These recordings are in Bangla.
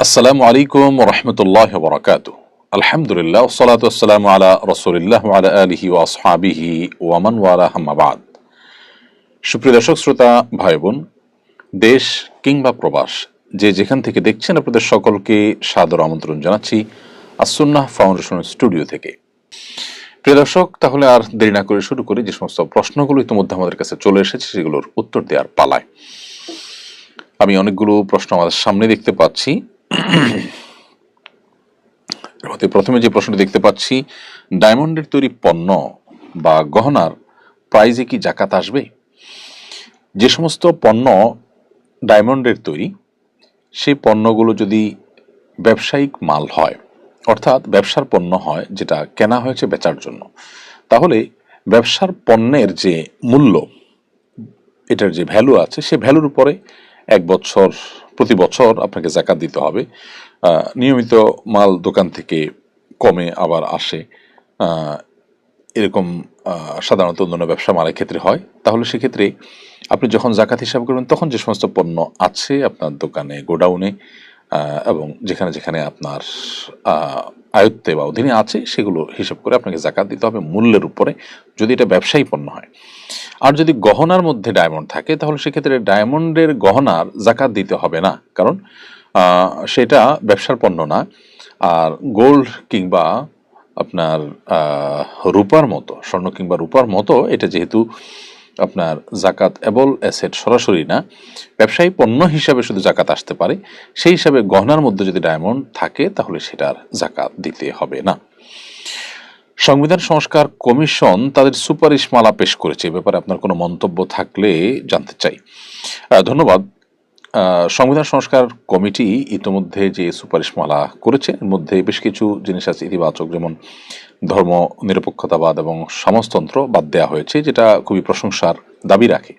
আসসালামু আলাইকুম রহমতুল্লাহ বরকাত আলহামদুলিল্লাহ সালাতাম আলা রসুলিল্লাহ আলা আলহি ও আসহাবিহি ওয়ামান ওয়ালা হাম্মাবাদ সুপ্রিয় দর্শক, শ্রোতা ভাই বোন দেশ কিংবা প্রবাস, যে যেখান থেকে দেখছেন আপনাদের সকলকে সাদর আমন্ত্রণ জানাচ্ছি আসুন্নাহ ফাউন্ডেশন স্টুডিও থেকে। প্রিয় দর্শক, তাহলে আর দেরি না করে শুরু করি, যে সমস্ত প্রশ্নগুলো ইতিমধ্যে আমাদের কাছে চলে এসেছে, সেগুলোর উত্তর দেওয়ার পালায়। আমি অনেকগুলো প্রশ্ন আমাদের সামনে দেখতে পাচ্ছি। প্রথমে যে প্রশ্নটি দেখতে পাচ্ছি, ডায়মন্ডের তৈরি পণ্য বা গহনার প্রাইজে কি জাকাত আসবে? যে সমস্ত পণ্য ডায়মন্ডের তৈরি, সেই পণ্যগুলো যদি ব্যবসায়িক মাল হয়, অর্থাৎ ব্যবসার পণ্য হয় যেটা কেনা হয়েছে বেচার জন্য, তাহলে ব্যবসার পণ্যের যে মূল্য, এটার যে ভ্যালু আছে, সে ভ্যালুর উপরে এক বছর প্রতি বছর আপনাকে জাকাত দিতে হবে। নিয়মিত মাল দোকান থেকে কমে আবার আসে। এরকম সাধারণত অন্যান্য ব্যবসা মালের ক্ষেত্রে হয়। তাহলে সেক্ষেত্রে আপনি যখন জাকাত হিসাব করবেন, তখন যে সমস্ত পণ্য আছে আপনার দোকানে, গোডাউনে এবং যেখানে যেখানে আপনার আয়ত্তে বা অধীনে আছে, সেগুলো হিসাব করে আপনাকে জাকাত দিতে হবে মূল্যের উপরে, যদি এটা ব্যবসায়ী পণ্য হয়। আর যদি গহনার মধ্যে ডায়মন্ড থাকে, তাহলে সেক্ষেত্রে ডায়মন্ডের গহনার জাকাত দিতে হবে না। কারণ সেটা ব্যবসার পণ্য না। আর গোল্ড কিংবা আপনার রূপার মতো, স্বর্ণ কিংবা রূপার মতো, এটা যেহেতু আপনার জাকাত এবল অ্যাসেট সরাসরি না। ব্যবসায়ী পণ্য হিসাবে শুধু জাকাত আসতে পারে, সেই হিসাবে গহনার মধ্যে যদি ডায়মন্ড থাকে, তাহলে সেটার জাকাত দিতে হবে না। সংবিধান সংস্কার কমিশন তাদের সুপারিশ মালা পেশ করেছে ব্যাপারে আপনার কোনো মন্তব্য থাকলে জানতে চাই। ধন্যবাদ। সংবিধান সংস্কার কমিটি ইতিমধ্যে যে সুপারিশমালা করেছে, এর মধ্যে বেশ কিছু জিনিস আছে ইতিবাচক, যেমন ধর্ম, নিরপেক্ষতাবাদ এবং সমাজতন্ত্র বাদ দেওয়া হয়েছে, যেটা খুবই প্রশংসার দাবি রাখে।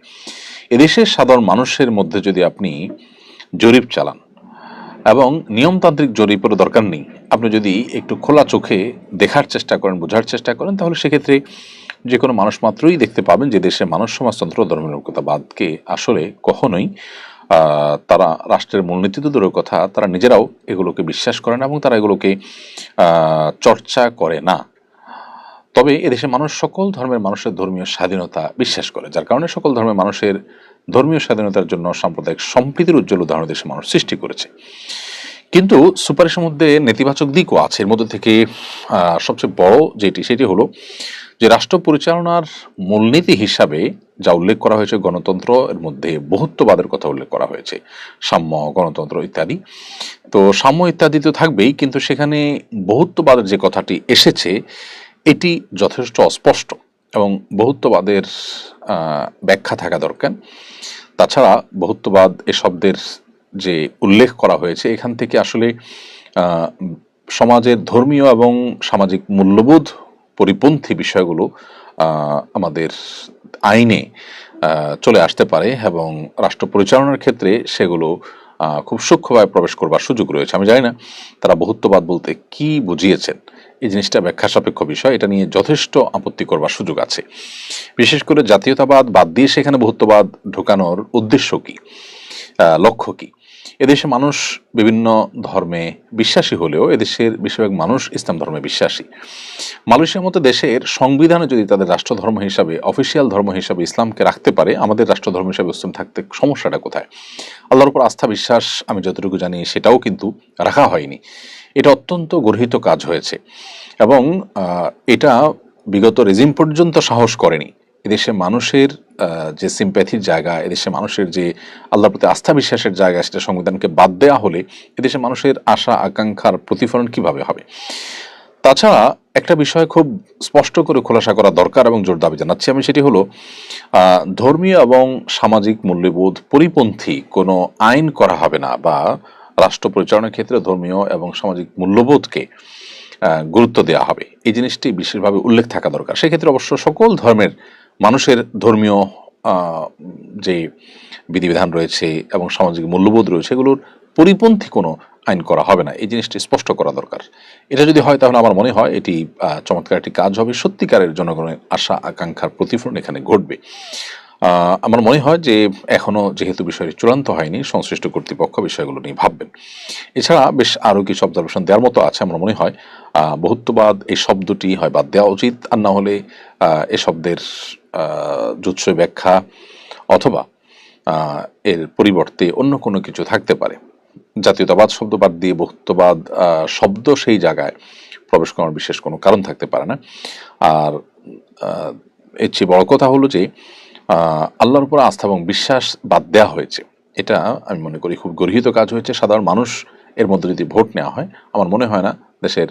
এদেশের সাধারণ মানুষের মধ্যে যদি আপনি জরিপ চালান এবং নিয়মতান্ত্রিক জরিপেরও দরকার নেই, আপনি যদি একটু খোলা চোখে দেখার চেষ্টা করেন, বোঝার চেষ্টা করেন, তাহলে সেক্ষেত্রে যে কোনো মানুষ মাত্রই দেখতে পাবেন যে দেশের মানুষ, সমাজতন্ত্র ধর্মনিরপেক্ষতাবাদকে আসলে কখনোই তারা রাষ্ট্রের মূলনীতি তো দূরের কথা, তারা নিজেরাও এগুলোকে বিশ্বাস করেন এবং তারা এগুলোকে চর্চা করে না। তবে এদেশের মানুষ সকল ধর্মের মানুষের ধর্মীয় স্বাধীনতা বিশ্বাস করে, যার কারণে সকল ধর্মের মানুষের ধর্মীয় স্বাধীনতার জন্য সাম্প্রদায়িক সম্প্রীতির উজ্জ্বল উদাহরণ দেশের মানুষ সৃষ্টি করেছে। কিন্তু সুপারিশের মধ্যে নেতিবাচক দিকও আছে। এর মধ্যে থেকে সবচেয়ে বড় যেটি, সেটি হলো যে রাষ্ট্র পরিচালনার মূলনীতি হিসাবে যা উল্লেখ করা হয়েছে, গণতন্ত্র এর মধ্যে বহুত্ববাদের কথা উল্লেখ করা হয়েছে, সাম্য, গণতন্ত্র ইত্যাদি। তো সাম্য ইত্যাদি তো থাকবেই, কিন্তু সেখানে বহুত্ববাদের যে কথাটি এসেছে এটি যথেষ্ট অস্পষ্ট এবং বহুত্ববাদের ব্যাখ্যা থাকা দরকার। তাছাড়া বহুত্ববাদ এ শব্দের যে উল্লেখ করা হয়েছে, এখান থেকে আসলে সমাজের ধর্মীয় এবং সামাজিক মূল্যবোধ পরিপন্থী বিষয়গুলো আমাদের আইনে চলে আসতে পারে এবং রাষ্ট্র পরিচালনার ক্ষেত্রে সেগুলো খুব সূক্ষ্মভাবে প্রবেশ করবার সুযোগ রয়েছে। আমি জানি না তারা বহুত্ববাদ বলতে কি বুঝিয়েছেন। এই জিনিসটা ব্যাখ্যা সাপেক্ষ বিষয়। এটা নিয়ে যথেষ্ট আপত্তি করবার সুযোগ আছে। বিশেষ করে জাতীয়তাবাদ বাদ দিয়ে সেখানে বহুত্ববাদ ঢোকানোর উদ্দেশ্য কি? লক্ষ্য কি? এদেশে মানুষ বিভিন্ন ধর্মে বিশ্বাসী হলেও এদেশের বেশিরভাগ মানুষ ইসলাম ধর্মে বিশ্বাসী। মালয়েশিয়ার মতো দেশের সংবিধানে যদি তাদের রাষ্ট্রধর্ম হিসাবে, অফিসিয়াল ধর্ম হিসাবে ইসলামকে রাখতে পারে, আমাদের রাষ্ট্রধর্ম হিসাবে ইসলাম থাকতে সমস্যাটা কোথায়? আল্লাহর উপর আস্থা, বিশ্বাস, আমি যতটুকু জানি সেটাও কিন্তু রাখা হয়নি। এটা অত্যন্ত গর্হিত কাজ হয়েছে। এবং এটা বিগত রেজিম পর্যন্ত সাহস করেনি। এদেশে মানুষের যে সিম্প্যাথির জায়গা, এদেশে মানুষের যে আল্লাহর প্রতি আস্থা বিশ্বাসের জায়গা, সেটা সংবিধানকে বাদ দেওয়া হলে এদেশে মানুষের আশা, আকাঙ্ক্ষার প্রতিফলন কীভাবে হবে? তাছাড়া একটা বিষয় খুব স্পষ্ট করে খোলাসা করা দরকার এবং জোর দাবি জানাচ্ছি আমি, সেটি হলো ধর্মীয় এবং সামাজিক মূল্যবোধ পরিপন্থী কোনো আইন করা হবে না বা রাষ্ট্র পরিচালনার ক্ষেত্রে ধর্মীয় এবং সামাজিক মূল্যবোধকে গুরুত্ব দেওয়া হবে। এই জিনিসটি বিশেষভাবে উল্লেখ থাকা দরকার। সেক্ষেত্রে অবশ্য সকল ধর্মের মানুষের ধর্মীয় যে বিধিবিধান রয়েছে এবং সামাজিক মূল্যবোধ রয়েছে, এগুলোর পরিপন্থী কোনো আইন করা হবে না। এই জিনিসটি স্পষ্ট করা দরকার। এটা যদি হয় তাহলে আমার মনে হয় এটি চমৎকার একটি কাজ হবে। সত্যিকারের জনগণের আশা আকাঙ্ক্ষার প্রতিফলন এখানে ঘটবে। আমার মনে হয় যে এখনও যেহেতু বিষয়টি চূড়ান্ত হয়নি, সংশ্লিষ্ট কর্তৃপক্ষ বিষয়গুলো নিয়ে ভাববেন। এছাড়া বেশ আরও কিছু অবজারভেশন দেওয়ার মতো আছে আমার মনে হয়। বহুত্ববাদ, এই শব্দটি হয় বাদ দেওয়া উচিত আর না হলে এ শব্দের জুৎসই ব্যাখ্যা অথবা এর পরিবর্তে অন্য কোনো কিছু থাকতে পারে। জাতীয়তাবাদ শব্দ বাদ দিয়ে বহুত্ববাদ শব্দ সেই জায়গায় প্রবেশ করার বিশেষ কোনো কারণ থাকতে পারে না। আর এর চেয়ে বড় কথা হলো যে আল্লাহর উপর আস্থা এবং বিশ্বাস বাদ দেওয়া হয়েছে। এটা আমি মনে করি খুব গর্হিত কাজ হয়েছে। সাধারণ মানুষ এর মধ্যে যদি ভোট নেওয়া হয়, আমার মনে হয় না দেশের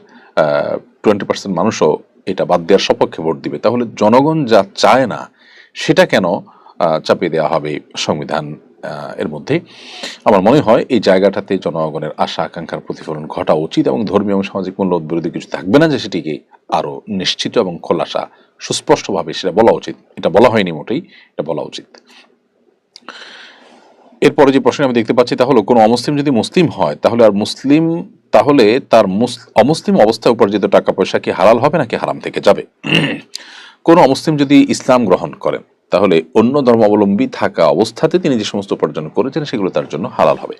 টোয়েন্টি পার্সেন্ট মানুষও এটা বাদ দেওয়ার সপক্ষে ভোট দিবে। তাহলে জনগণ যা চায় না, সেটা কেন চাপিয়ে দেওয়া হবে সংবিধান এর মধ্যে আমার মনে হয় এই জায়গাটাতে জনগণের আশা, আকাঙ্ক্ষার প্রতিফলন ঘটা উচিত এবং ধর্মীয় এবং সামাজিক মূল্যবোধ বিরোধী কিছু থাকবে না যে সেটিকে আরও নিশ্চিত এবং খোলাসা সুস্পষ্টভাবে সেটা বলা উচিত। এটা বলা হয়নি মোটেই, এটা বলা উচিত। এরপরে যে প্রশ্ন আমি দেখতে পাচ্ছি তা হলো, কোনো অমুসলিম যদি মুসলিম হয়, তাহলে আর মুসলিম, তাহলে তার মুস- অমুসলিম অবস্থায় উপার্জিত টাকা পয়সা কি হালাল হবে নাকি হারাম থেকে যাবে? কোনো অমুসলিম যদি ইসলাম গ্রহণ করেন তাহলে অন্য ধর্মাবলম্বী থাকা অবস্থাতে তিনি যে সমস্ত উপার্জন করেছেন, সেগুলো তার জন্য হালাল হবে।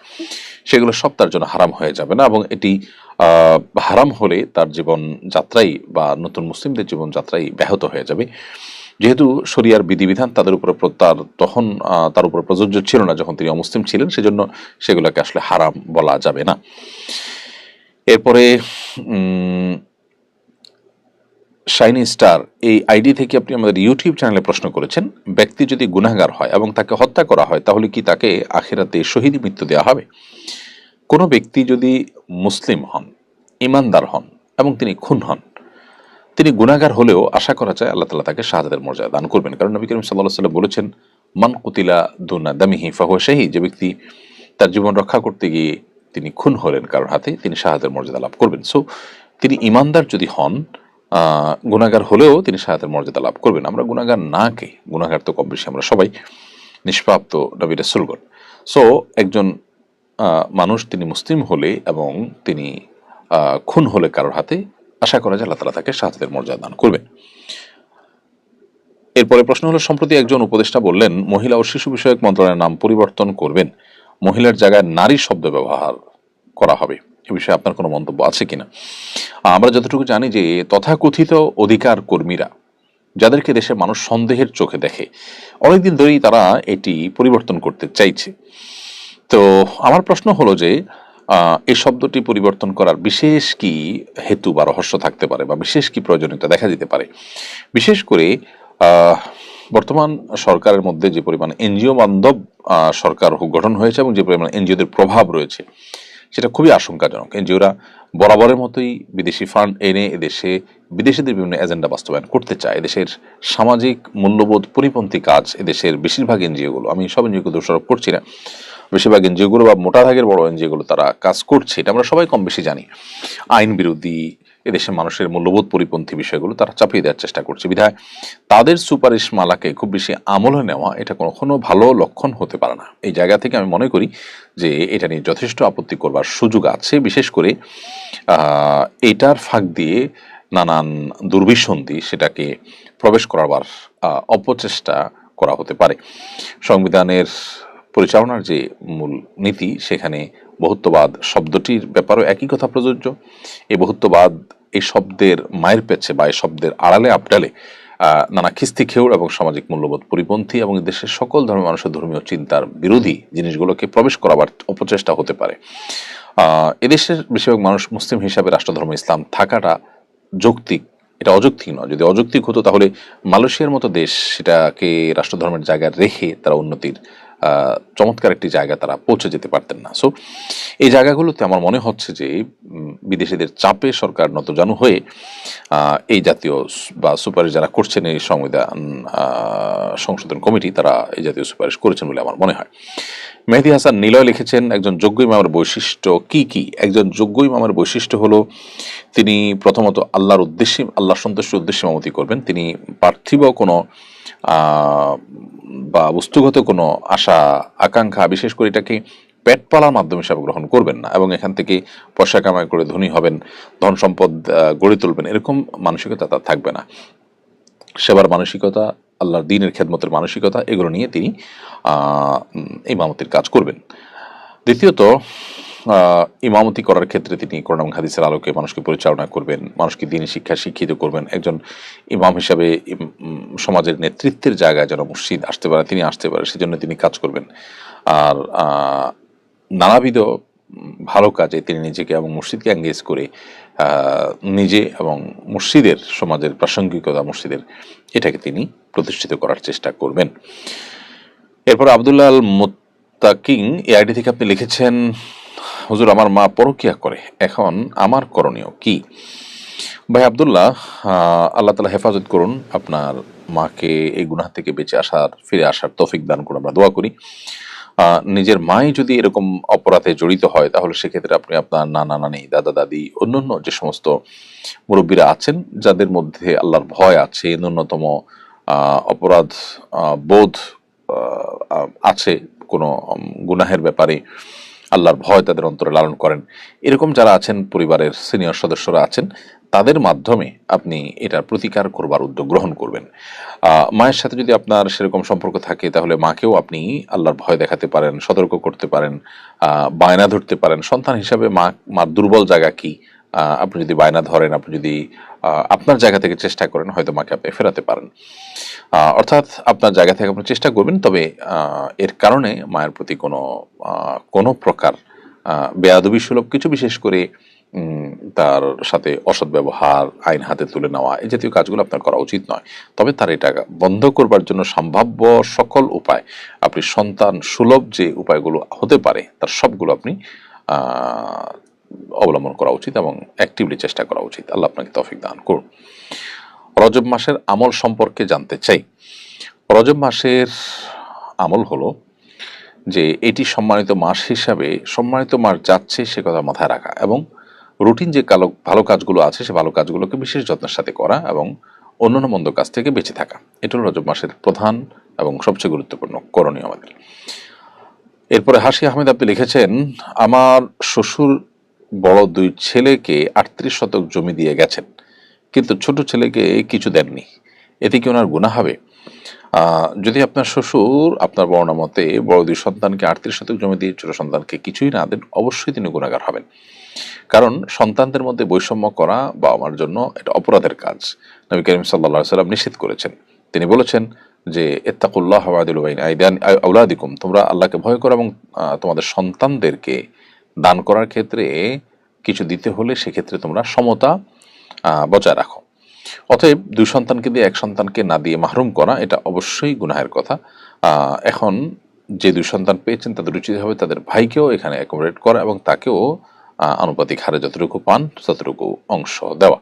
সেগুলো সব তার জন্য হারাম হয়ে যাবে না এবং এটি হারাম হলে তার জীবন যাত্রাই বা নতুন মুসলিমদের জীবন যাত্রাই ব্যাহত হয়ে যাবে। যেহেতু শরিয়ার বিধিবিধান তাদের উপরে প্র- তার তখন তার উপরে প্রযোজ্য ছিল না যখন তিনি অমুসলিম ছিলেন, সেজন্য সেগুলোকে আসলে হারাম বলা যাবে না। এরপরে শাইনি স্টার এই আইডি থেকে আপনি আমাদের ইউটিউব চ্যানেলে প্রশ্ন করেছেন, ব্যক্তি যদি গুনাহগার হয় এবং তাকে হত্যা করা হয়, তাহলে কি তাকে আখেরাতে শহীদ মৃত্যু দেওয়া হবে? কোনো ব্যক্তি যদি মুসলিম হন, ইমানদার হন এবং তিনি খুন হন, তিনি গুনাহগার হলেও আশা করা যায় আল্লাহ তালা তাকে শাহাদের মর্যাদা দান করবেন। কারণ নবী করিম সাল্লাহ সাল্লাম বলেছেন, মান কুতিলা দুনা দামিহি শাহী যে ব্যক্তি তার জীবন রক্ষা করতে গিয়ে তিনি খুন হলেন, কারোর হাতে তিনি শাহাদের মর্যাদা লাভ করবেন। সো তিনি ইমানদার যদি হন গুনাহগার হলেও তিনি শাহাদের মর্যাদা লাভ করবেন। আমরা গুনাহগার না কে? গুনাহগার তো কম বেশি, আমরা সবাই নিষ্পাপ্ত নবী রসুলগণ। সো একজন মানুষ তিনি মুসলিম হলে এবং তিনি খুন হলে কারোর হাতে আশা করা যায় আল্লাহ তালা তাকে শাহাদের মর্যাদা দান করবেন। এরপরে প্রশ্ন হলো, সম্প্রতি একজন উপদেষ্টা বললেন, মহিলা ও শিশু বিষয়ক মন্ত্রণালয়ের নাম পরিবর্তন করবেন। মহিলার জায়গায় নারী শব্দ ব্যবহার করা হবে। এ বিষয়ে আপনার কোনো মন্তব্য আছে কিনা? আমরা যতটুকু জানি যে তথাকথিত অধিকার কর্মীরা, যাদেরকে দেশের মানুষ সন্দেহের চোখে দেখে, অনেকদিন ধরেই তারা এটি পরিবর্তন করতে চাইছে। তো আমার প্রশ্ন হলো যে এই শব্দটি পরিবর্তন করার বিশেষ কি হেতু বা রহস্য থাকতে পারে বা বিশেষ কি প্রয়োজনীয়তা দেখা দিতে পারে? বিশেষ করে বর্তমান সরকারের মধ্যে যে পরিমাণ এনজিও বান্ধব সরকার গঠন হয়েছে এবং যে পরিমাণ এনজিওদের প্রভাব রয়েছে সেটা খুবই আশঙ্কাজনক। এনজিওরা বরাবরের মতোই বিদেশি ফান্ড এনে এদেশে বিদেশিদের বিভিন্ন এজেন্ডা বাস্তবায়ন করতে চায়। এদেশের সামাজিক মূল্যবোধ পরিপন্থী কাজ এদেশের বেশিরভাগ এনজিওগুলো, আমি সব এনজিওকে দোষারোপ করছি না, বেশিরভাগ এনজিওগুলো বা মোটা ভাগের বড় এনজিওগুলো তারা কাজ করছে, এটা আমরা সবাই কম বেশি জানি। আইন বিরোধী এদেশের মানুষের মূল্যবোধ পরিপন্থী বিষয়গুলো তারা চাপিয়ে দেওয়ার চেষ্টা করছে। বিধায় তাদের সুপারিশ মালাকে খুব বেশি আমলে নেওয়া এটা কখনো ভালো লক্ষণ হতে পারে না। এই জায়গা থেকে আমি মনে করি যে এটা নিয়ে যথেষ্ট আপত্তি করবার সুযোগ আছে। বিশেষ করে এটার ফাঁক দিয়ে নানান দুর্বিসন্ধি সেটাকে প্রবেশ করাবার অপচেষ্টা করা হতে পারে। সংবিধানের পরিচালনার যে মূল নীতি সেখানে বহুত্ববাদ শব্দটির ব্যাপারেও একই কথা প্রযোজ্য। এই বহুত্ববাদ এই শব্দের মায়ের পেছে বা এই শব্দের আড়ালে, আপডালে নানা খিস্তি খেউড় এবং সামাজিক মূল্যবোধ পরিপন্থী এবং দেশের সকল ধর্মের মানুষের ধর্মীয় চিন্তার বিরোধী জিনিসগুলোকে প্রবেশ করাবার অপচেষ্টা হতে পারে। এদেশের বেশিরভাগ মানুষ মুসলিম হিসাবে রাষ্ট্রধর্ম, ইসলাম থাকাটা যৌক্তিক, এটা অযৌক্তিক নয়। যদি অযৌক্তিক হতো তাহলে মালয়েশিয়ার মতো দেশ সেটাকে রাষ্ট্রধর্মের জায়গায় রেখে তারা উন্নতির চমৎকার একটি জায়গা তারা পৌঁছে যেতে পারতেন না। সো এই জায়গাগুলোতে আমার মনে হচ্ছে যে বিদেশিদের চাপে সরকার নতজানু হয়ে এই জাতীয় বা সুপারিশ যারা করছেন এই সংবিধান সংশোধন কমিটি, তারা এই জাতীয় সুপারিশ করেছেন বলে আমার মনে হয়। মেহেদি হাসান নিলয় লিখেছেন, একজন যোগ্য ইমামের বৈশিষ্ট্য কি কি? একজন যোগ্য ইমামের বৈশিষ্ট্য হলো, তিনি প্রথমত আল্লাহর উদ্দেশ্যে আল্লাহ সন্তুষ্টির উদ্দেশ্যে মামতি করবেন। তিনি পার্থিব কোনো বা বস্তুগত কোনো আশা আকাঙ্ক্ষা বিশেষ করে এটাকে পেট পালার মাধ্যম হিসাবে গ্রহণ করবেন না এবং এখান থেকে পয়সা কামাই করে ধনী হবেন ধন সম্পদ গড়ে তুলবেন এরকম মানসিকতা তার থাকবে না। সেবার মানসিকতা আল্লাহর দিনের খেদমতের মানসিকতা এগুলো নিয়ে তিনি আহ, উম, ইমামতির কাজ করবেন। দ্বিতীয়ত ইমামতি করার ক্ষেত্রে তিনি কোরআন হাদিসের আলোকে মানুষকে পরিচালনা করবেন, মানুষকে দিনী শিক্ষা শিক্ষিত করবেন। একজন ইমাম হিসাবে সমাজের নেতৃত্বের জায়গায় যেন মসজিদ আসতে পারে, তিনি আসতে পারে, সেজন্য তিনি কাজ করবেন। আর নানাবিধ ভালো কাজে তিনি নিজেকে এবং মসজিদকে এঙ্গেজ করে নিজে এবং মসজিদের, সমাজের প্রাসঙ্গিকতা মসজিদের, এটাকে তিনি প্রতিষ্ঠিত করার চেষ্টা করবেন। এরপর আবদুল্লাহ আল মুত্তাকিং এই আইডি থেকে আপনি লিখেছেন হুজুর, আমার মা পরকিয়া করে। এখন আমার করণীয় কি? ভাই আবদুল্লাহ আল্লাহ তালা হেফাজত করুন, আপনার মাকে এই গুনাহ থেকে বেঁচে আসার, ফিরে আসার তৌফিক দান করুন, আমরা দোয়া করি। নিজের মাই যদি এরকম অপরাধে জড়িত হয়, তাহলে সেক্ষেত্রে আপনি আপনার নানা, নানি, দাদা, দাদি, অন্যান্য যে সমস্ত মুরব্বীরা আছেন, যাদের মধ্যে আল্লাহর ভয় আছে, ন্যূনতম অপরাধ বোধ আছে কোনো গুনাহের ব্যাপারে আল্লাহর ভয় তাদের অন্তরে লালন করেন। এরকম যারা আছেন, পরিবারের সিনিয়র সদস্যরা আছেন, তাদের মাধ্যমে আপনি এটার প্রতিকার করবার উদ্যোগ গ্রহণ করবেন। মায়ের সাথে যদি আপনার সেরকম সম্পর্ক থাকে, তাহলে মাকেও আপনি আল্লাহর ভয় দেখাতে পারেন, সতর্ক করতে পারেন বায়না ধরতে পারেন। সন্তান হিসাবে মা, মার দুর্বল জায়গা কি? আপনি যদি বায়না ধরেন, আপনি যদি আপনার জায়গা থেকে চেষ্টা করেন, হয়তো মাকে আপনি ফেরাতে পারেন। অর্থাৎ আপনার জায়গা থেকে আপনি চেষ্টা করবেন, তবে এর কারণে মায়ের প্রতি কোনো কোনো প্রকার বেয়াদবি সুলভ কিছু, বিশেষ করে তার সাথে অসৎ ব্যবহার, আইন হাতে তুলে নেওয়া, এই জাতীয় কাজগুলো আপনার করা উচিত নয়। তবে তার এটা বন্ধ করবার জন্য সম্ভাব্য সকল উপায়, আপনি সন্তান সুলভ যে উপায়গুলো হতে পারে, তার সবগুলো আপনি অবলম্বন করা উচিত এবং অ্যাক্টিভলি চেষ্টা করা উচিত। আল্লাহ আপনাকে তৌফিক দান করুন। রজব মাসের আমল সম্পর্কে জানতে চাই। রজব মাসের আমল হলো যে এটি সম্মানিত মাস হিসাবে সম্মানিত মাস যাচ্ছে সে কথা মাথায় রাখা এবং রুটিন যে কালো, ভালো কাজগুলো আছে সে ভালো কাজগুলোকে বিশেষ যত্নের সাথে করা এবং অন্যান্য মন্দ কাজ থেকে বেঁচে থাকা। এটা হলো রজব মাসের প্রধান এবং সবচেয়ে গুরুত্বপূর্ণ করণীয় আমাদের। এরপরে হাসি আহমেদ আপনি লিখেছেন, আমার শ্বশুর বড় দুই ছেলেকে আটত্রিশ শতক জমি দিয়ে গেছেন। কিন্তু ছোট ছেলেকে কিছু দেননি। এতে কি ওনার গুণা হবে? যদি আপনার শ্বশুর আপনার বর্ণা মতে বড় দুই সন্তানকে আটত্রিশ শতক জমি দিয়ে ছোট সন্তানকে কিছুই না দেন, অবশ্যই তিনি গুণাগার হবেন। কারণ সন্তানদের মধ্যে বৈষম্য করা বাবা মার জন্য এটা অপরাধের কাজ। নবী করিম সাল্লা সাল্লাম নিষেধ করেছেন। তিনি বলেছেন যে এত্তাকুল্লাহ আউলাদিকুম তোমরা আল্লাহকে ভয় করো এবং তোমাদের সন্তানদেরকে দান করার ক্ষেত্রে কিছু দিতে হলে সেক্ষেত্রে তোমরা সমতা বজায় রাখো। অতএব দুই সন্তানকে দিয়ে এক সন্তানকে না দিয়ে মাহরুম করা, এটা অবশ্যই গুনাহের কথা। এখন যে দুই সন্তান পেয়েছেন, তাদের উচিত হবে, তাদের ভাইকেও এখানে অ্যাকোমোডেট করা এবং তাকেও আনুপাতিক হারে যতটুকু পান, ততটুকু অংশ দেওয়া।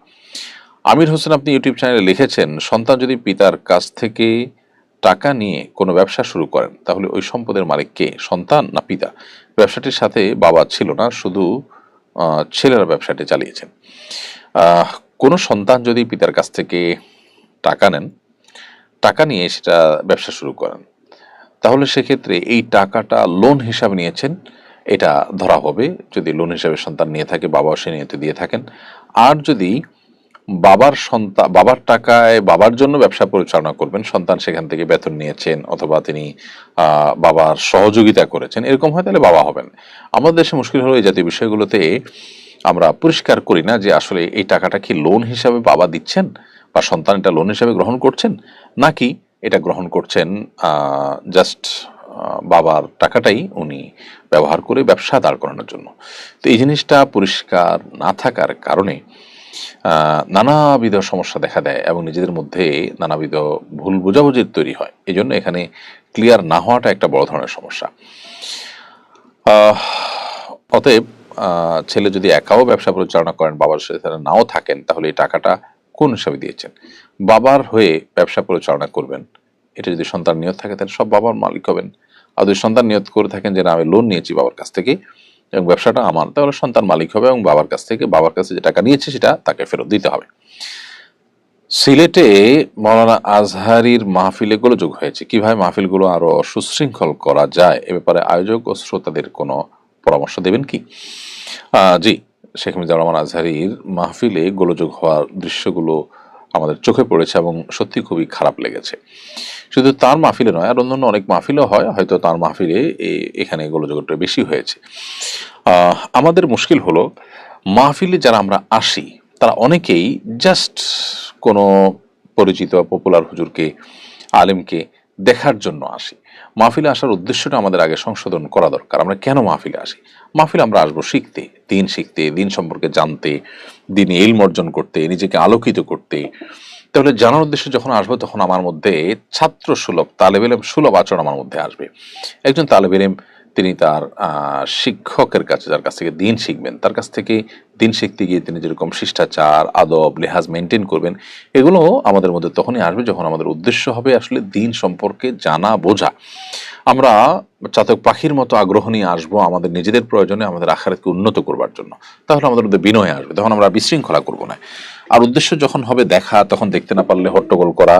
আমির হোসেন, আপনি ইউটিউব চ্যানেলে লিখেছেন, সন্তান যদি পিতার কাছ থেকে টাকা নিয়ে কোনো ব্যবসা শুরু করেন, তাহলে ওই সম্পদের মালিক কে, সন্তান না পিতা? ব্যবসাটির সাথে বাবা ছিল না, শুধু ছেলেরা ব্যবসাটি চালিয়েছেন। কোনো সন্তান যদি পিতার কাছ থেকে টাকা নেন, টাকা নিয়ে সেটা ব্যবসা শুরু করেন, তাহলে সেক্ষেত্রে এই টাকাটা লোন হিসাবে নিয়েছেন, এটা ধরা হবে। যদি লোন হিসাবে সন্তান নিয়ে থাকে, বাবাও সে নিয়ত দিয়ে থাকেন। আর যদি বাবার সন্তান বাবার টাকায় বাবার জন্য ব্যবসা পরিচালনা করবেন, সন্তান সেখান থেকে বেতন নিয়েছেন অথবা তিনি বাবার সহযোগিতা করেছেন, এরকম হয় তাহলে বাবা হবেন। আমাদের দেশে মুশকিল হলো এই জাতীয় বিষয়গুলোতে আমরা পরিষ্কার করি না যে আসলে এই টাকাটা কি লোন হিসাবে বাবা দিচ্ছেন বা সন্তান এটা লোন হিসাবে গ্রহণ করছেন, নাকি এটা গ্রহণ করছেন জাস্ট বাবার টাকাটাই উনি ব্যবহার করে ব্যবসা দাঁড় করানোর জন্য। তো এই জিনিসটা পরিষ্কার না থাকার কারণে নানাবিধ সমস্যা দেখা দেয় এবং নিজেদের মধ্যে নানাবিধ ভুল বোঝাবুঝির তৈরি হয়। এই জন্য এখানে ক্লিয়ার না হওয়াটা একটা বড় ধরনের সমস্যা। অতএব ছেলে যদি একাও ব্যবসা পরিচালনা করেন, বাবার সাথে নাও থাকেন, তাহলে এই টাকাটা কোন হিসাবে দিয়েছেন? বাবার হয়ে ব্যবসা পরিচালনা করবেন। এটা যদি সন্তান নিয়ত থাকে, তাহলে সব বাবার মালিক হবেন। আর যদি সন্তান নিয়ত করে থাকেন যে, না, আমি লোন নিয়েছি বাবার কাছ থেকে এবং ব্যবসাটা আমার। তাহলে সন্তান মালিক হবে এবং বাবার কাছ থেকে, বাবার কাছে যে টাকা নিয়েছে সেটা তাকে ফেরত দিতে হবে। সিলেটে মৌলানা আজহারির মাহফিলে গোলযোগ হয়েছে। কীভাবে মাহফিলগুলো আরও সুশৃঙ্খল করা যায়? এ ব্যাপারে আয়োজক ও শ্রোতাদের কোনো পরামর্শ দেবেন কি? জি, শেখ মুজিবুর রহমান আজহারির মাহফিলে গোলযোগ হওয়ার দৃশ্যগুলো আমাদের চোখে পড়েছে এবং সত্যি খুবই খারাপ লেগেছে। শুধু তার মাহফিলে নয়, আর অন্যান্য অনেক মাহফিলও হয়, হয়তো তার মাহফিলে এখানে গোলযোগটা বেশি হয়েছে। আমাদের মুশকিল হলো, মাহফিলে যারা আমরা আসি, তারা অনেকেই জাস্ট কোনো পরিচিত পপুলার হুজুরকে, আলেমকে দেখার জন্য আসি। মাহফিলে আসার উদ্দেশ্যটা আমাদের আগে সংশোধন করা দরকার। আমরা কেন মাহফিলে আসি? মাহফিল আমরা আসব শিখতে, দিন শিখতে, দিন সম্পর্কে জানতে, দিন এলম অর্জন করতে, নিজেকে আলোকিত করতে। তাহলে জানার উদ্দেশ্যে যখন আসব তখন আমার মধ্যে ছাত্র সুলভ তালেবেলেম সুলভ আচরণ আমার মধ্যে আসবে। একজন তালেবেলেম তিনি তার শিক্ষকের কাছে, যার কাছ থেকে দিন শিখবেন, তার কাছ থেকে দিন শিখতে গিয়ে তিনি যেরকম শিষ্টাচার, আদব, লেহাজ মেনটেন করবেন, এগুলো আমাদের মধ্যে তখনই আসবে যখন আমাদের উদ্দেশ্য হবে আসলে দিন সম্পর্কে জানা, বোঝা। আমরা চাতক পাখির মতো আগ্রহ নিয়ে আসব আমাদের নিজেদের প্রয়োজনে আমাদের আখারাতকে উন্নত করবার জন্য। তাহলে আমাদের মধ্যে বিনয় আসবে। তখন আমরা বিশৃঙ্খলা করব না। আর উদ্দেশ্য যখন হবে দেখা, তখন দেখতে না পারলে হট্টগোল করা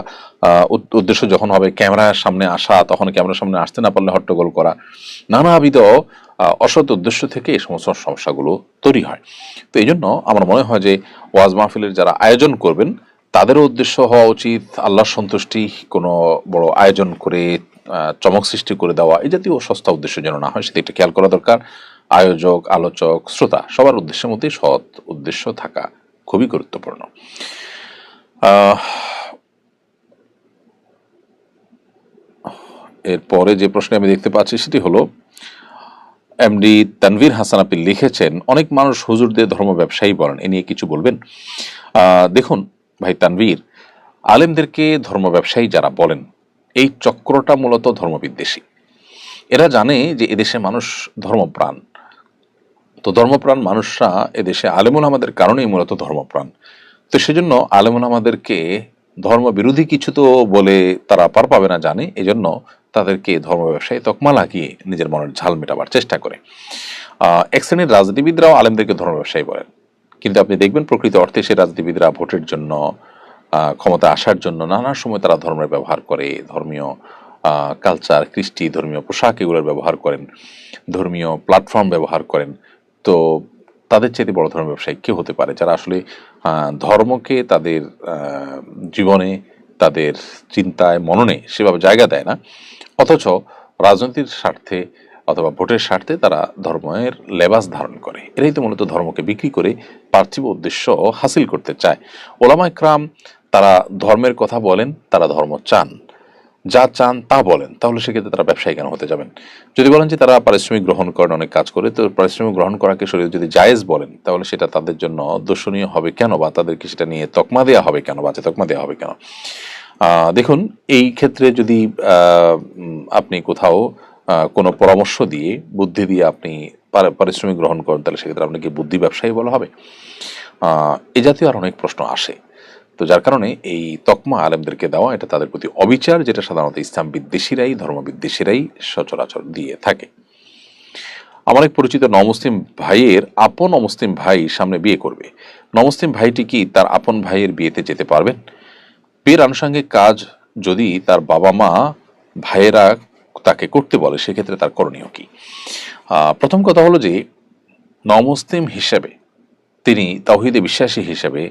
উদ্দেশ্য যখন হবে ক্যামেরার সামনে আসা, তখন ক্যামেরার সামনে আসতে না পারলে হট্টগোল করা। নানাবিধ অসৎ উদ্দেশ্য থেকে এই সমস্ত সমস্যাগুলো তৈরি হয়। তো এই জন্য আমার মনে হয় যে ওয়াজ মাহফিলের যারা আয়োজন করবেন, তাদেরও উদ্দেশ্য হওয়া উচিত আল্লাহর সন্তুষ্টি, কোনো বড় আয়োজন করে চমক সৃষ্টি করে দেওয়া। এই জাতীয় সস্তা উদ্দেশ্য যেন না হয়, সেটা খেয়াল করা দরকার। আয়োজক, আলোচক, শ্রোতা, সবার উদ্দেশ্যের মধ্যেই সৎ উদ্দেশ্য থাকা। খুবই গুরুত্বপূর্ণ। এরপরে যে প্রশ্নে আমি দেখতে পাচ্ছি সেটি হলো, এমডি তানভীর হাসান আপনি লিখেছেন, অনেক মানুষ হুজুরদের ধর্ম ব্যবসায়ী বলেন। এ নিয়ে কিছু বলবেন। দেখুন ভাই তানভীর, আলেমদেরকে ধর্ম ব্যবসায়ী যারা বলেন, এই চক্রটা মূলত ধর্মবিদ্বেষী। এরা জানে যে এদেশে মানুষ ধর্মপ্রাণ। তো ধর্মপ্রাণ মানুষরা এদেশে আলেমুল আমাদের কারণেই মূলত ধর্মপ্রাণ। তো সেজন্য আলেমুল আমাদেরকে ধর্ম বিরোধী কিছু তো বলে তারা পার পাবে না জানে, এজন্য তাদেরকে ধর্ম ব্যবসায়ী তকমা লাগিয়ে নিজের মনের ঝাল মেটাবার চেষ্টা করে। এক শ্রেণির রাজনীতিবিদরাও আলেমদেরকে ধর্ম ব্যবসায়ী বলেন। কিন্তু আপনি দেখবেন প্রকৃত অর্থে সেই রাজনীতিবিদরা ভোটের জন্য ক্ষমতা আসার জন্য নানা সময় তারা ধর্মের ব্যবহার করে, ধর্মীয় কালচার কৃষ্টি, ধর্মীয় পোশাক এগুলোর ব্যবহার করেন, ধর্মীয় প্ল্যাটফর্ম ব্যবহার করেন। তো তাদের চাইতে বড় ধরনের ব্যবসায়ী কেউ হতে পারে, যারা আসলে ধর্মকে তাদের জীবনে, তাদের চিন্তায়, মননে সেভাবে জায়গা দেয় না। অথচ রাজনীতির স্বার্থে অথবা ভোটের স্বার্থে তারা ধর্মের লেবাস ধারণ করে। এরাই তো মূলত ধর্মকে বিক্রি করে পার্থিব উদ্দেশ্য হাসিল করতে চায়। ওলামা ইকরাম, তারা ধর্মের কথা বলেন, তারা ধর্ম চান। যা চান তা বলেন। তাহলে সেক্ষেত্রে তারা ব্যবসায়ী কেন হতে যাবেন? যদি বলেন যে তারা পারিশ্রমিক গ্রহণ করেন অনেক কাজ করে, তো পারিশ্রমিক গ্রহণ করাকে শরীর যদি জায়েজ বলেন, তাহলে সেটা তাদের জন্য দর্শনীয় হবে কেন বা তাদেরকে সেটা নিয়ে তকমা দেওয়া হবে কেন বা তকমা দেওয়া হবে কেন? দেখুন, এই ক্ষেত্রে যদি আপনি কোথাও কোনো পরামর্শ দিয়ে, বুদ্ধি দিয়ে আপনি পারিশ্রমিক গ্রহণ করেন, তাহলে সেক্ষেত্রে আপনাকে বুদ্ধি ব্যবসায়ী বলা হবে। এ জাতীয় আর অনেক প্রশ্ন আসে। তো যার কারণে এই তকমা আলেমদেরকে দেওয়া, এটা তাদের প্রতি অবিচার, যেটা সাধারণত ইসলাম বিদ্বেষীরাই ধর্ম বিদ্বেষীরাই সচরাচর দিয়ে থাকে। আমার এক পরিচিত নমুসলিম ভাইয়ের আপন অমুসলিম ভাই সামনে বিয়ে করবে। নমুসলিম ভাইটি কি তার আপন ভাইয়ের বিয়েতে যেতে পারবেন? বিয়ের আনুষঙ্গিক কাজ যদি তার বাবা মা ভাইয়েরা তাকে করতে বলে, সেক্ষেত্রে তার করণীয় কি? প্রথম কথা হলো যে, নমুসলিম হিসেবে, তিনি তাওহিদে বিশ্বাসী হিসেবে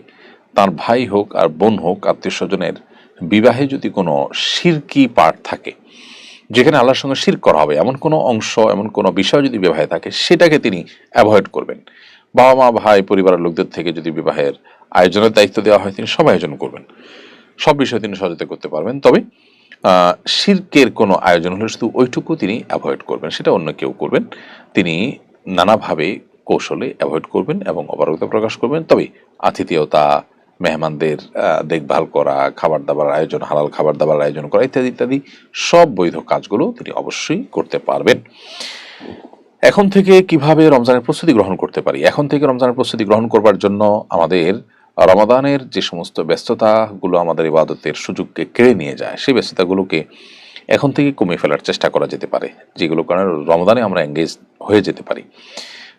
তার ভাই হোক আর বোন হোক আত্মীয় স্বজনের বিবাহে যদি কোনো শিরকি পার্ট থাকে, যেখানে আল্লাহর সঙ্গে শির করা হবে, এমন কোনো অংশ, এমন কোনো বিষয় যদি বিবাহে থাকে, সেটাকে তিনি অ্যাভয়েড করবেন। বাবা মা ভাই, পরিবারের লোকদের থেকে যদি বিবাহের আয়োজনের দায়িত্ব দেওয়া হয়, তিনি সব আয়োজন করবেন। সব বিষয়ে তিনি সহায়তা করতে পারবেন। তবে শিরকের কোনো আয়োজন হলে শুধু ওইটুকু তিনি অ্যাভয়েড করবেন, সেটা অন্য কেউ করবেন। তিনি নানাভাবে কৌশলে অ্যাভয়েড করবেন এবং অপারগতা প্রকাশ করবেন। তবে আতিথেয়তা মেহমানদের দেখভাল করা খাবার দাবার আয়োজন, হালাল খাবার দাবার আয়োজন করা ইত্যাদি ইত্যাদি সব বৈধ কাজগুলো তিনি অবশ্যই করতে পারবেন। এখন থেকে কীভাবে রমজানের প্রস্তুতি গ্রহণ করতে পারি? এখন থেকে রমজানের প্রস্তুতি গ্রহণ করবার জন্য আমাদের রমাদানের যে সমস্ত ব্যস্ততাগুলো আমাদের ইবাদতের সুযোগকে কেড়ে নিয়ে যায়, সেই ব্যস্ততাগুলোকে এখন থেকে কমিয়ে ফেলার চেষ্টা করা যেতে পারে যেগুলো কারণে রমাদানে আমরা এঙ্গেজ হয়ে যেতে পারি।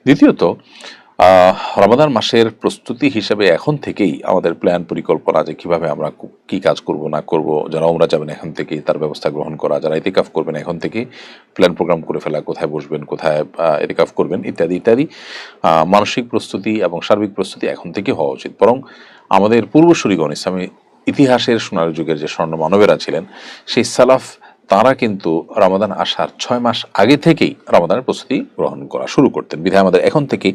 দ্বিতীয়ত রমাদান মাসের প্রস্তুতি হিসেবে এখন থেকেই আমাদের প্ল্যান পরিকল্পনা যে কীভাবে আমরা কু- কাজ করব, না করব, যারা ওমরা যাবেন এখন থেকেই তার ব্যবস্থা গ্রহণ করা, যারা ইতিকাফ করবেন এখন থেকে প্ল্যান প্রোগ্রাম করে ফেলা, কোথায় বসবেন, কোথায় ইতিকাফ করবেন, ইত্যাদি ইত্যাদি মানসিক প্রস্তুতি এবং সার্বিক প্রস্তুতি এখন থেকে হওয়া উচিত। বরং আমাদের পূর্বসূরিগণ, ইসলামী ইতিহাসের সোনার যুগের যে স্বর্ণ মানবেরা ছিলেন, সেই সালাফ তারা কিন্তু রমাদান আসার ছয় মাস আগে থেকেই রমাদানের প্রস্তুতি গ্রহণ করা শুরু করতেন। বিধায় আমাদের এখন থেকে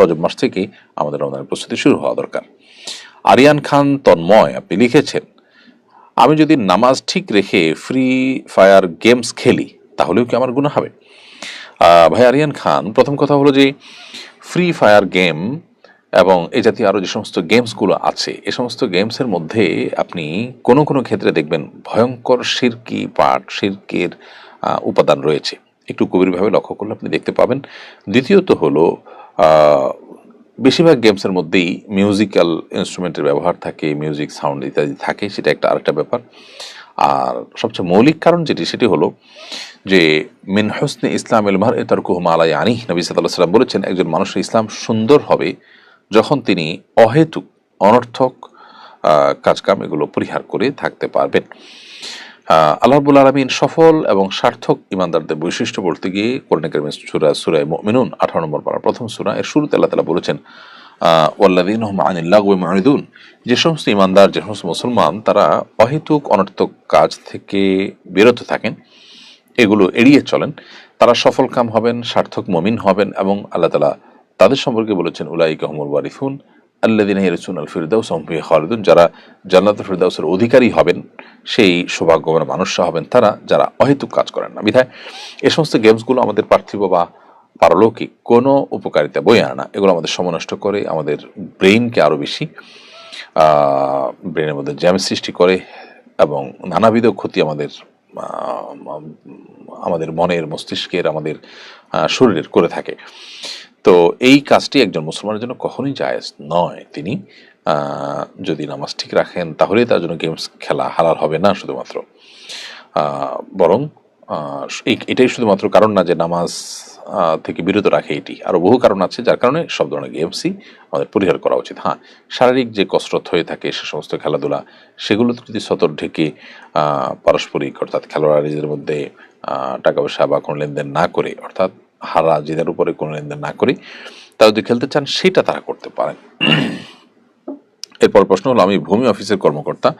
রজব মাস থেকেই আমাদের রমাদানের প্রস্তুতি শুরু হওয়া দরকার। আরিয়ান খান তন্ময়, আপনি লিখেছেন, আমি যদি নামাজ ঠিক রেখে ফ্রি ফায়ার গেমস খেলি, তাহলেও কি আমার গুণা হবে? ভাই, আরিয়ান খান, প্রথম কথা হলো যে ফ্রি ফায়ার গেম এবং এ জাতীয় আরও যে সমস্ত গেমসগুলো আছে, এ সমস্ত গেমসের মধ্যে আপনি কোনো কোনো ক্ষেত্রে দেখবেন ভয়ঙ্কর শিরকি পাঠ শিরকের উপাদান রয়েছে। একটু গভীরভাবে লক্ষ্য করলে আপনি দেখতে পাবেন। দ্বিতীয়ত হলো বেশিরভাগ গেমসের মধ্যেই মিউজিক্যাল ইনস্ট্রুমেন্টের ব্যবহার থাকে মিউজিক সাউন্ড ইত্যাদি থাকে, সেটা একটা আরেকটা ব্যাপার। আর সবচেয়ে মৌলিক কারণ যেটি, সেটি হলো যে, মিন হোসনে ইসলাম এলমার এ তার কুহমালাই আনি নবী সাল্লাহ সাল্লাম বলেছেন, একজন মানুষের ইসলাম সুন্দর হবে যখন তিনি অহেতুক অনর্থক কাজকাম এগুলো পরিহার করে থাকতে পারবেন। আহ, আল্লাহ রাব্বুল আলমিন সফল এবং সার্থক ইমানদারদের বৈশিষ্ট্য বলতে গিয়ে কোরআন কারিমের সুরা সুরায় মুমিনুন আঠারো নম্বর পারা প্রথম সুরা এর শুরুতে আল্লাহ তালা বলেছেন আহ, ওয়াল্লাযীনা হুম আনিল যে সমস্ত ইমানদার যে সমস্ত মুসলমান তারা অহেতুক অনর্থক কাজ থেকে বিরত থাকেন এগুলো এড়িয়ে চলেন। তারা সফল কাম হবেন সার্থক মমিন হবেন এবং আল্লাহ তালা তাদের সম্পর্কে বলেছেন উলাই হুমুল ওয়ারিফুন আল্লাদিন ইয়ারিসুন আল ফিরদাউস হুমফি খালিদুন। যারা জান্নাত ফিরদাউসের অধিকারী হবেন, সেই সৌভাগ্যবান মানুষরা হবেন তারা, যারা অহেতুক কাজ করেন না। বিধায় এ সমস্ত গেমসগুলো আমাদের পার্থিব বা পারলৌকিক কোনো উপকারিতা বই আনে এগুলো আমাদের সমনষ্ট করে, আমাদের ব্রেইনকে আরও বেশি ব্রেনের মধ্যে জ্যাম সৃষ্টি করে এবং নানাবিধ ক্ষতি আমাদের আমাদের মনের মস্তিষ্কের, আমাদের শরীরের করে থাকে। তো এই কাজটি একজন মুসলমানের জন্য কখনোই জায়েজ নয়। তিনি যদি নামাজ ঠিক রাখেন, তাহলেই তার জন্য গেমস খেলা হালাল হবে না শুধুমাত্র। বরং এটাই শুধুমাত্র কারণ না যে নামাজ থেকে বিরত রাখে এটি। আরও বহু কারণ আছে, যার কারণে সব ধরনের গেমসই আমাদের পরিহার করা উচিত। হ্যাঁ শারীরিক যে কসরত হয়ে থাকে সে সমস্ত খেলাধুলা সেগুলো যদি সতর ঢেকে পারস্পরিক অর্থাৎ খেলোয়াড় নিজেদের মধ্যে টাকা পয়সা বা কোনো লেনদেন না করে, অর্থাৎ হারা জেতার উপরে কোনো লেনদেন না করে, তারা যদি খেলতে চান, সেটা তারা করতে পারেন। এরপর প্রশ্ন হলো, আমি ভূমি অফিসের কর্মকর্তা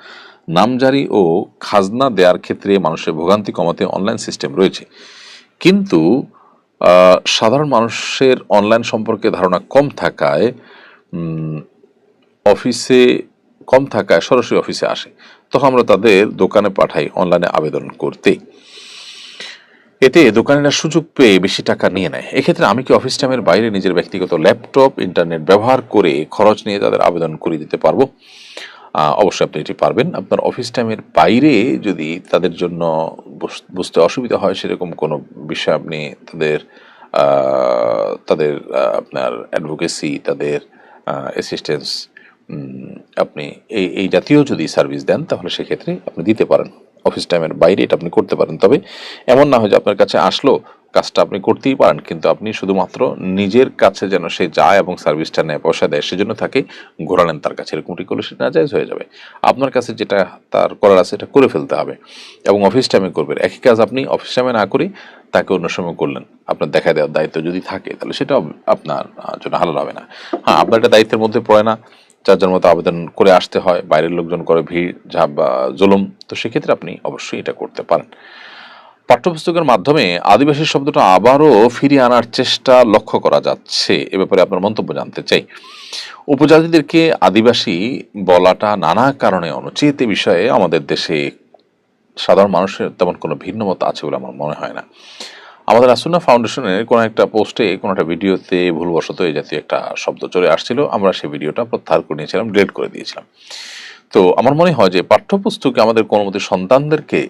নামজারি ও খাজনা দেওয়ার ক্ষেত্রে মানুষের ভোগান্তি কমাতে অনলাইন সিস্টেম রয়েছে। কিন্তু সাধারণ মানুষের অনলাইন সম্পর্কে ধারণা কম থাকায় অফিসে, কম থাকায় সরাসরি অফিসে আসে। তখন আমরা তাদের দোকানে পাঠাই, অনলাইনে আবেদন করতে এতে দোকানিরা সুযোগ পেয়ে বেশি টাকা নিয়ে নেয়। এক্ষেত্রে আমি কি অফিস টাইমের বাইরে নিজের ব্যক্তিগত ল্যাপটপ, ইন্টারনেট ব্যবহার করে খরচ নিয়ে তাদের আবেদন করে দিতে পারব? অবশ্যই আপনি এটি পারবেন। আপনার অফিস টাইমের বাইরে যদি তাদের জন্য বুঝ- বুঝতে অসুবিধা হয় সেরকম কোনো বিষয় আপনি তাদের তাদের আপনার অ্যাডভোকেসি, তাদের অ্যাসিস্ট্যান্স আপনি এই এই জাতীয় যদি সার্ভিস দেন, তাহলে সেক্ষেত্রে আপনি দিতে পারেন। অফিস টাইমের বাইরে এটা আপনি করতে পারেন। তবে এমন না হয় যে আপনার কাছে আসলো, কাজটা আপনি করতেই পারেন, কিন্তু আপনি শুধুমাত্র নিজের কাছে যেন সে যায় এবং সার্ভিসটা নেয়, পয়সা দেয়, সেজন্য তাকে ঘোরালেন তার কাছে। এরকমটি করলে সেটা নাজায়জ হয়ে যাবে। আপনার কাছে যেটা তার করার আছে, এটা করে ফেলতে হবে এবং অফিস টাইমে করবেন। একই কাজ আপনি অফিস টাইমে না করে তাকে অন্য সময় করলেন। আপনার দেখা দেওয়ার দায়িত্ব যদি থাকে, তাহলে সেটা আপনার জন্য হালাল হবে না। হ্যাঁ আপনার এটা দায়িত্বের মধ্যে পড়ে না। যার মতো আবেদন করে আসতে হয়, বাইরের লোকজন করে ভিড়, ঝাপ বা জুলুম, তো সেক্ষেত্রে আপনি অবশ্যই এটা করতে পারেন। পাঠ্যপুস্তকের মাধ্যমে আদিবাসী শব্দটা আবারও ফিরিয়ে আনার চেষ্টা লক্ষ্য করা যাচ্ছে। এ ব্যাপারে আপনার মন্তব্য জানতে চাই। উপজাতিদেরকে আদিবাসী বলাটা নানা কারণে অনুচিত। এ বিষয়ে আমাদের দেশে সাধারণ মানুষের তেমন কোনো ভিন্ন মত আছে বলে আমার মনে হয় না। আমাদের আসুনা ফাউন্ডেশনের কোনো একটা পোস্টে, কোনো একটা ভিডিওতে ভুলবশত এই জাতীয় একটা শব্দ চলে আসছিল। আমরা সেই ভিডিওটা প্রত্যাহার করে নিয়েছিলাম, ডিলিট করে দিয়েছিলাম। তো আমার মনে হয় যে পাঠ্যপুস্তকে আমাদের কোনো মতে সন্তানদেরকে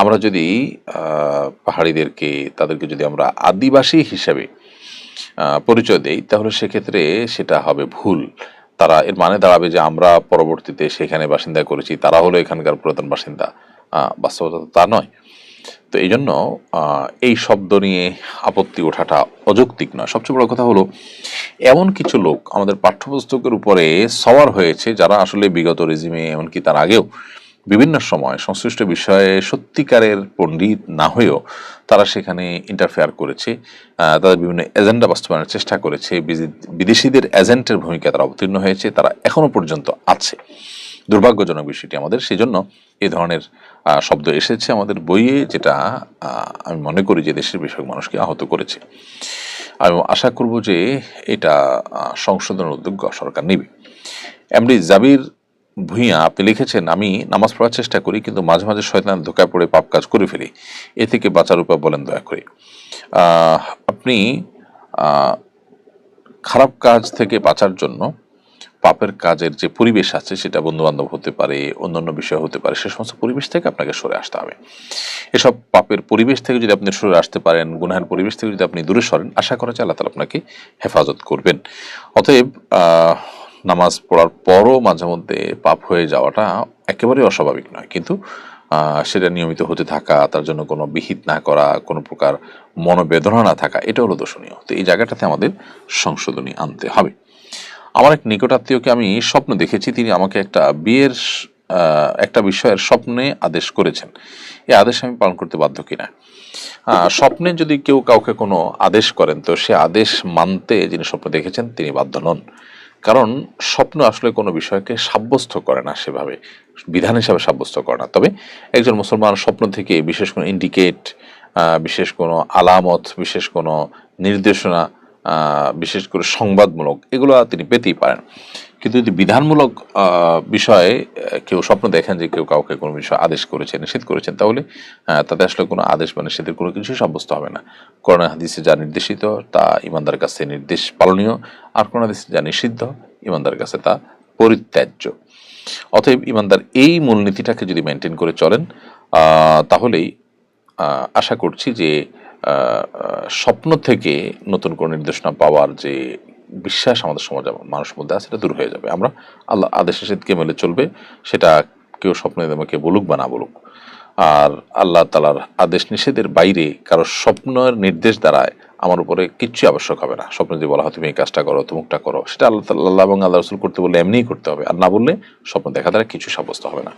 আমরা যদি পাহাড়িদেরকে, তাদেরকে যদি আমরা আদিবাসী হিসাবে পরিচয় দেই, তাহলে সেক্ষেত্রে সেটা হবে ভুল। তারা এর মানে দাঁড়াবে যে আমরা পরবর্তীতে সেখানে বাসিন্দা করেছি, তারা হলো এখানকার পুরাতন বাসিন্দা। বাস্তবতা তা নয়। তো এই জন্য এই শব্দ নিয়ে আপত্তি ওঠাটা অযৌক্তিক নয়। সবচেয়ে বড় কথা হলো এমন কিছু লোক আমাদের পাঠ্যপুস্তকের উপরে সওয়ার হয়েছে যারা আসলে বিগত রেজিমে এমনকি তার আগেও বিভিন্ন সময় সংশ্লিষ্ট বিষয়ে সত্যিকারের পণ্ডিত না হয়েও তারা সেখানে ইন্টারফেয়ার করেছে। তাদের বিভিন্ন এজেন্ডা বাস্তবায়নের চেষ্টা করেছে। বিদেশিদের এজেন্টের ভূমিকা তারা অবতীর্ণ হয়েছে তারা এখনও পর্যন্ত আছে। দুর্ভাগ্যজনক বিষয়টি আমাদের। সেজন্য এই ধরনের আহ, শব্দ এসেছে আমাদের বইয়ে যেটা আমি মনে করি যে দেশের বেশিরভাগ মানুষকে আহত করেছে। আমি আশা করব যে এটা সংশোধনের উদ্যোগ সরকার নেবে। এমডি জাবির ভূঁইয়া, আপনি লিখেছেন, আমি নামাজ পড়ার চেষ্টা করি, কিন্তু মাঝে মাঝে শয়তান ধোকায় পড়ে পাপ কাজ করে ফেলি। এ থেকে বাঁচার উপায় বলেন দয়া করে। আপনি খারাপ কাজ থেকে বাঁচার জন্য পাপের কাজের যে পরিবেশ আছে, সেটা বন্ধু বান্ধব হতে পারে, অন্যান্য বিষয় হতে পারে, সে সমস্ত পরিবেশ থেকে আপনাকে সরে আসতে হবে। এসব পাপের পরিবেশ থেকে যদি আপনি সরে আসতে পারেন, গুনাহের পরিবেশ থেকে যদি আপনি দূরে সরেন, আশা করা যায় আল্লাহ আপনাকে হেফাজত করবেন। অতএব নামাজ পড়ার পরও মাঝে মধ্যে পাপ হয়ে যাওয়াটা একেবারেই অস্বাভাবিক নয়। কিন্তু সেটা নিয়মিত হতে থাকা, তার জন্য কোনো বিহিত না করা, কোনো প্রকার মনোবেদনা না থাকা, এটা হলো দোষণীয় তো এই জায়গাটাতে আমাদের সংশোধনী আনতে হবে। আমার এক নিকটাত্মীয়কে আমি স্বপ্ন দেখেছি, তিনি আমাকে একটা বিয়ের একটা বিষয়ের স্বপ্নে আদেশ করেছেন। এই আদেশ আমি পালন করতে বাধ্য কিনা? স্বপ্নে যদি কেউ কাউকে কোনো আদেশ করেন, তো সে আদেশ মানতে যিনি স্বপ্ন দেখেছেন, তিনি বাধ্য নন। কারণ স্বপ্ন আসলে কোনো বিষয়কে সাব্যস্ত করে না সেভাবে, বিধান হিসাবে সাব্যস্ত করে না। তবে একজন মুসলমান স্বপ্ন থেকে বিশেষ কোনো ইন্ডিকেট বিশেষ কোনো আলামত, বিশেষ কোনো নির্দেশনা বিশেষ করে সংবাদমূলক, এগুলো তিনি পেতেই পারেন। কিন্তু যদি বিধানমূলক বিষয়ে কেউ স্বপ্ন দেখেন যে কেউ কাউকে কোনো বিষয় আদেশ করেছেন নিষেধ করেছেন, তাহলে তাতে আসলে কোনো আদেশ বা নিষেধের কোনো কিছু সাব্যস্ত হবে না। করোনা হাদিসে যা নির্দেশিত, তা ইমানদার কাছে নির্দেশ পালনীয়, আর করোনা হাদিসে যা নিষিদ্ধ ইমানদার কাছে তা পরিত্যাজ্য। অতএব ইমানদার এই মূলনীতিটাকে যদি মেনটেন করে চলেন তাহলেই আশা করছি যে স্বপ্ন থেকে নতুন কোনো নির্দেশনা পাওয়ার যে বিশ্বাস আমাদের সমাজ, মানুষের মধ্যে আছে, সেটা দূর হয়ে যাবে। আমরা আল্লাহ আদেশ নিষেধকে মেলে চলবে, সেটা কেউ স্বপ্নে আমাকে বলুক বা না বলুক। আর আল্লাহ তালার আদেশ নিষেধের বাইরে কারও স্বপ্নের নির্দেশ দ্বারায় আমার উপরে কিচ্ছু আবশ্যক হবে না। স্বপ্ন যদি বলা হয়, তুমি এই কাজটা করো তুমুকটা করো। সেটা আল্লাহ আল্লাহ এবং আল্লাহ রসুল করতে বললে এমনিই করতে হবে। আর না বললে স্বপ্ন দেখা দ্বারা কিছু সাব্যস্ত হবে না।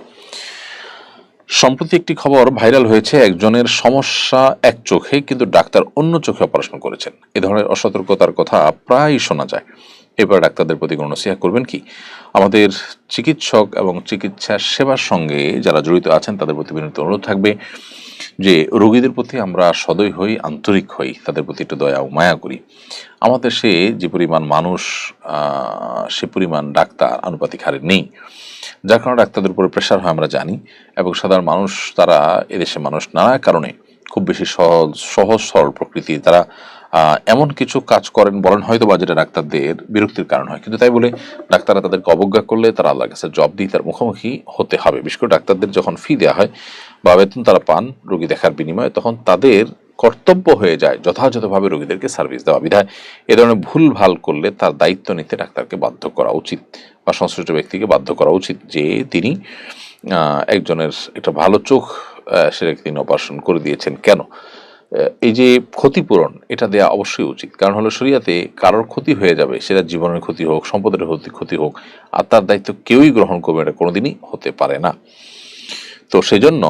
সম্প্রতি একটি খবর ভাইরাল হয়েছে, একজনের সমস্যা এক চোখে, কিন্তু ডাক্তার অন্য চোখে অপারেশন করেছেন। এ ধরনের অসতর্কতার কথা প্রায় শোনা যায়। এবার ডাক্তারদের প্রতি কোনো নসিহা করবেন কি? আমাদের চিকিৎসক এবং চিকিৎসা সেবার সঙ্গে যারা জড়িত আছেন, তাদের প্রতি বিনীত অনুরোধ থাকবে যে, রোগীদের প্রতি আমরা সদয় হই, আন্তরিক হই, তাদের প্রতি একটু দয়া ও মায়া করি। আমাদের সে যে পরিমাণ মানুষ সে পরিমাণ ডাক্তার, আনুপাতিক হারে নেই যার কারণে ডাক্তারদের উপরে প্রেশার হয়, আমরা জানি। এবং সাধারণ মানুষ, তারা এদেশের মানুষ নানা কারণে খুব বেশি সহজ সহজ, সরল প্রকৃতি, তারা এমন কিছু কাজ করেন, বলেন হয়তো বা যেটা ডাক্তারদের বিরক্তির কারণ হয়। কিন্তু তাই বলে ডাক্তাররা তাদেরকে অবজ্ঞা করলে তারা আল্লাহর কাছে জব দিয়ে তার মুখোমুখি হতে হবে। বিশেষ করে ডাক্তারদের যখন ফি দেওয়া হয় বা বেতন তারা পান রোগী দেখার বিনিময়ে, তখন তাদের কর্তব্য হয়ে যায় যথাযথভাবে রোগীদেরকে সার্ভিস দেওয়া। বিধায় এ ধরনের ভুল ভালো করলে তার দায়িত্ব নিতে ডাক্তারকে বাধ্য করা উচিত। বা সংশ্লিষ্ট ব্যক্তিকে বাধ্য করা উচিত যে তিনি একজনের একটা ভালো চোখ সেটাকে তিনি অপারেশন করে দিয়েছেন। কেন? এই যে ক্ষতিপূরণ, এটা দেয়া অবশ্যই উচিত। কারণ হলো শরিয়াতে কারোর ক্ষতি হয়ে যাবে, সেটা জীবনের ক্ষতি হোক, সম্পদের ক্ষতি হোক, আর তার দায়িত্ব কেউই গ্রহণ করবে এটা কোনোদিনই হতে পারে না। তো সেজন্য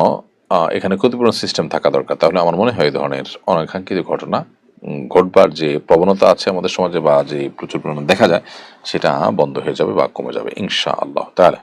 এখানে ক্ষতিপূরণ সিস্টেম থাকা দরকার। তাহলে আমার মনে হয় এই ধরনের অনাকাঙ্ক্ষিত ঘটনা ঘটবার যে প্রবণতা আছে আমাদের সমাজে বা যে প্রচুর পরিমাণে দেখা যায়, সেটা বন্ধ হয়ে যাবে বা কমে যাবে ইনশা আল্লাহ তাহলে